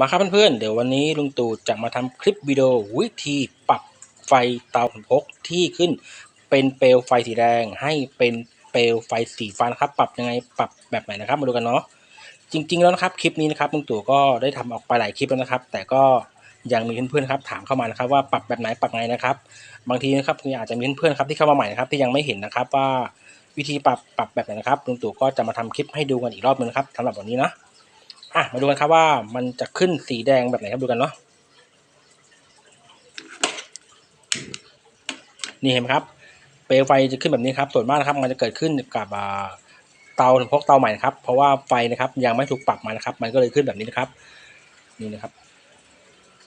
มาครับเพื่อนๆ เดี๋ยววันนี้ลุงตู่จะมาทำคลิปวิดีโอวิธีปรับไฟเตาขนพกที่ขึ้นเป็นเปลวไฟสีแดงให้เป็นเปลวไฟสีฟ้านะครับ ปรับยังไงปรับแบบไหนนะครับ มาดูกันเนาะจริง ๆ แล้วนะครับคลิปนี้นะครับลุงตู่ก็ได้ทำออกไปหลายคลิปแล้วนะครับ แต่ก็ยังมีเพื่อนๆครับถามเข้ามานะครับว่าปรับแบบไหนปรับไงนะครับ บางทีนะครับอาจจะมีเพื่อนๆครับที่เข้ามาใหม่นะครับที่ยังไม่เห็นนะครับว่าวิธีปรับปรับแบบไหนนะครับลุงตู่ก็จะมาทำคลิปให้ดูกันอีกรอบนึงนะครับสำหรับวันนี้เนาะ อะมาดูกันครับว่ามันจะขึ้นสีแดงแบบไหนครับดูกันเนาะนี่เห็นไหมครับ เปลวไฟจะขึ้นแบบนี้ครับส่วนมากนะครับ มันจะเกิดขึ้นกับอ่าเตาพกเตาใหม่นะครับ เพราะว่าไฟนะครับยังไม่ถูกปรับมานะครับ มันก็เลยขึ้นแบบนี้นะครับ นี่นะครับ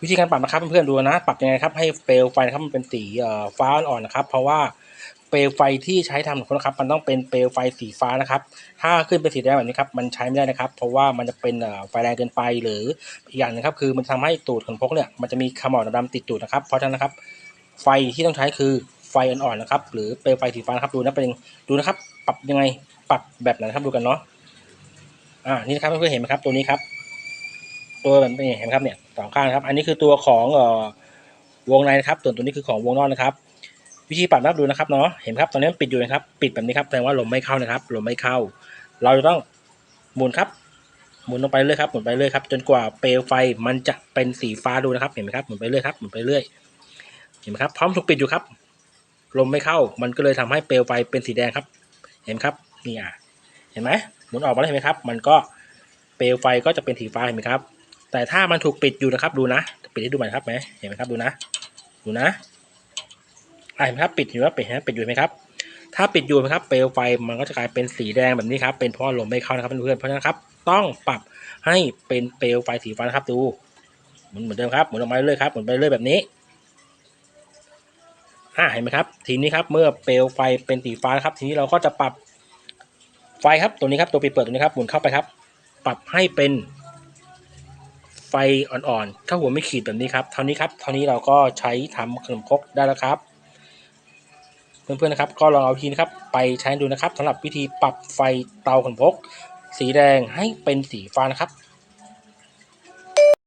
วิธีการปรับนะครับเพื่อนๆดูนะ ปรับยังไงครับให้เปลวไฟนะครับมันเป็นสีฟ้าอ่อนๆนะครับ เพราะว่า เปลวไฟที่ใช้ทำนะครับ มันต้องเป็นเปลวไฟสีฟ้านะครับ ถ้าขึ้นเป็นสีแดงแบบนี้ครับ มันใช้ไม่ได้นะครับ เพราะว่ามันจะเป็นไฟแรงเกินไปหรืออีกอย่างหนึงครับ คือมันทำให้ตูดขนพกเนี่ย มันจะมีขมเหลาวดำติดตูดนะครับ เพราะฉะนั้นนะครับ ไฟที่ต้องใช้คือไฟอ่อนๆนะครับ หรือเปลวไฟสีฟ้านะครับ ดูนะเป็นดูนะครับ ปรับยังไง ปรับแบบไหนครับ ดูกันเนาะ อ่า นี่นะครับเพื่อนๆเห็นไหมครับ ตัวนี้ครับ ตัวแบบนี้เห็นไหมครับเนี่ยสองข้างนะครับ อันนี้คือตัวของวงในนะครับ ส่วนตัวนี้คือของวงนอกนะครับ วิธีปรับรับดูนะครับเนาะเห็นครับตอนนี้มันปิดอยู่นะครับ ปิดแบบนี้ครับแสดงว่าลมไม่เข้านะครับลมไม่เข้า เราจะต้องหมุนครับหมุนลงไปเรื่อยครับหมุนไปเรื่อยครับจนกว่าเปลวไฟมันจะเป็นสีฟ้าดูนะครับเห็นไหมครับหมุนไปเรื่อยครับหมุนไปเรื่อยเห็นไหมครับพร้อมถูกปิดอยู่ครับลมไม่เข้า มันก็เลยทำให้เปลวไฟเป็นสีแดงครับ เห็นไหมครับนี่อะเห็นไหมหมุนออกมาแล้วเห็นไหมครับ มันก็เปลวไฟก็จะเป็นสีฟ้าเห็นไหมครับ แต่ถ้ามันถูกปิดอยู่นะครับดูนะ ปิดให้ดูใหม่ครับไหมเห็นไหมครับดูนะ ดูนะ เห็นไหมครับปิดอยู่ว่าปิดนะปิดอยู่ไหมครับ ถ้าปิดอยู่นะครับเปลวไฟมันก็จะกลายเป็นสีแดงแบบนี้ครับ เป็นเพราะลมไม่เข้านะครับเพื่อนเพราะฉะนั้นครับ ต้องปรับให้เป็นเปลวไฟสีฟ้านะครับดูหมุนเหมือนเดิมครับหมุนออกมาเรื่อยครับหมุนไปเรื่อยแบบนี้อ่าเห็นไหมครับ ทีนี้ครับเมื่อเปลวไฟเป็นสีฟ้าครับ ทีนี้เราก็จะปรับไฟครับตัวนี้ครับตัวปิดเปิดตัวนี้ครับหมุนเข้าไปครับ ปรับให้เป็นไฟอ่อนๆ ถ้าหัวไม่ขีดแบบนี้ครับ เท่านี้ครับ เท่านี้เราก็ใช้ทำขนมครกได้แล้วครับ เพื่อนๆนะครับก็ลองเอาทีนะครับไปใช้ดูนะครับสำหรับวิธีปรับไฟเตาขนพก สีแดงให้เป็นสีฟ้านะครับ